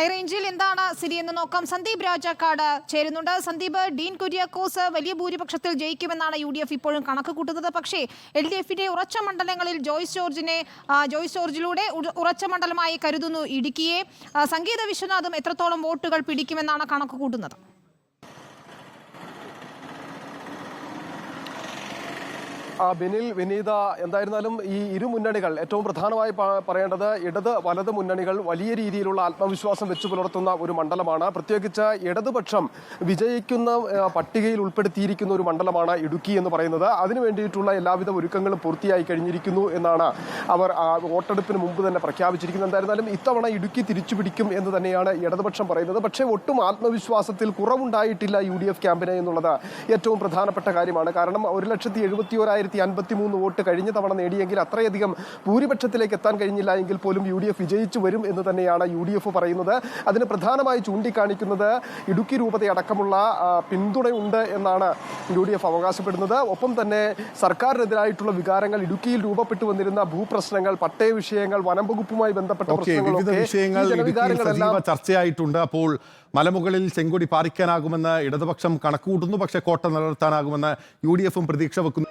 ഹൈറേഞ്ചിൽ എന്താണ് സ്ഥിതി എന്ന് നോക്കാം. സന്ദീപ് രാജാക്കാട് ചേരുന്നുണ്ട്. സന്ദീപ് ഡീൻ കുര്യാക്കോസ് വലിയ ഭൂരിപക്ഷത്തിൽ ജയിക്കുമെന്നാണ് യു ഡി എഫ് ഇപ്പോഴും കണക്ക് കൂട്ടുന്നത്. പക്ഷേ എൽ ഡി എഫിന്റെ ഉറച്ച മണ്ഡലങ്ങളിൽ ജോയ്സ് ജോർജിനെ ജോയ്സ് ജോർജിലൂടെ ഉറച്ച മണ്ഡലമായി കരുതുന്നു ഇടുക്കിയെ. സംഗീത വിശ്വനാഥും എത്രത്തോളം വോട്ടുകൾ പിടിക്കുമെന്നാണ് കണക്ക് കൂട്ടുന്നത്. ബിനിൽ വിനീത എന്തായിരുന്നാലും ഈ ഇരു മുന്നണികൾ ഏറ്റവും പ്രധാനമായി പറയേണ്ടത് ഇടത് വലത് മുന്നണികൾ വലിയ രീതിയിലുള്ള ആത്മവിശ്വാസം വെച്ചു പുലർത്തുന്ന ഒരു മണ്ഡലമാണ്. പ്രത്യേകിച്ച് ഇടതുപക്ഷം വിജയിക്കുന്ന പട്ടികയിൽ ഉൾപ്പെടുത്തിയിരിക്കുന്ന ഒരു മണ്ഡലമാണ് ഇടുക്കി എന്ന് പറയുന്നത്. അതിനു വേണ്ടിയിട്ടുള്ള എല്ലാവിധ ഒരുക്കങ്ങളും പൂർത്തിയായി കഴിഞ്ഞിരിക്കുന്നു എന്നാണ് അവർ വോട്ടെടുപ്പിന് മുമ്പ് തന്നെ പ്രഖ്യാപിച്ചിരിക്കുന്നത്. എന്തായിരുന്നാലും ഇത്തവണ ഇടുക്കി തിരിച്ചു പിടിക്കും എന്ന് തന്നെയാണ് ഇടതുപക്ഷം പറയുന്നത്. പക്ഷേ ഒട്ടും ആത്മവിശ്വാസത്തിൽ കുറവുണ്ടായിട്ടില്ല യു ഡി എഫ് ക്യാമ്പിന് എന്നുള്ളത് ഏറ്റവും പ്രധാനപ്പെട്ട കാര്യമാണ്. കാരണം ഒരു ലക്ഷത്തി എഴുപത്തി ഓരായിരത്തി അൻപത്തി മൂന്ന് വോട്ട് കഴിഞ്ഞ തവണ നേടിയെങ്കിൽ അത്രയധികം ഭൂരിപക്ഷത്തിലേക്ക് എത്താൻ കഴിഞ്ഞില്ല എങ്കിൽ പോലും യു ഡി എഫ് വിജയിച്ചു വരും എന്ന് തന്നെയാണ് യു ഡി എഫ് പറയുന്നത്. അതിന് പ്രധാനമായി ചൂണ്ടിക്കാണിക്കുന്നത് ഇടുക്കി രൂപതയടക്കമുള്ള പിന്തുണയുണ്ട് എന്നാണ് യു ഡി എഫ് അവകാശപ്പെടുന്നത്. ഒപ്പം തന്നെ സർക്കാരിനെതിരായിട്ടുള്ള വികാരങ്ങൾ ഇടുക്കിയിൽ രൂപപ്പെട്ടു വന്നിരുന്ന ഭൂപ്രശ്നങ്ങൾ പട്ടയ വിഷയങ്ങൾ വനം വകുപ്പുമായി ബന്ധപ്പെട്ട പ്രശ്നങ്ങൾ ചർച്ചയായിട്ടുണ്ട്. അപ്പോൾ മലമുകളിൽ ചെങ്കൊടി പാറിക്കാനാകുമെന്ന് ഇടതുപക്ഷം കണക്കുകൂട്ടുന്നു. പക്ഷേ കോട്ട നിലനിർത്താനാകുമെന്ന് യു ഡി എഫും പ്രതീക്ഷ വെക്കുന്നു.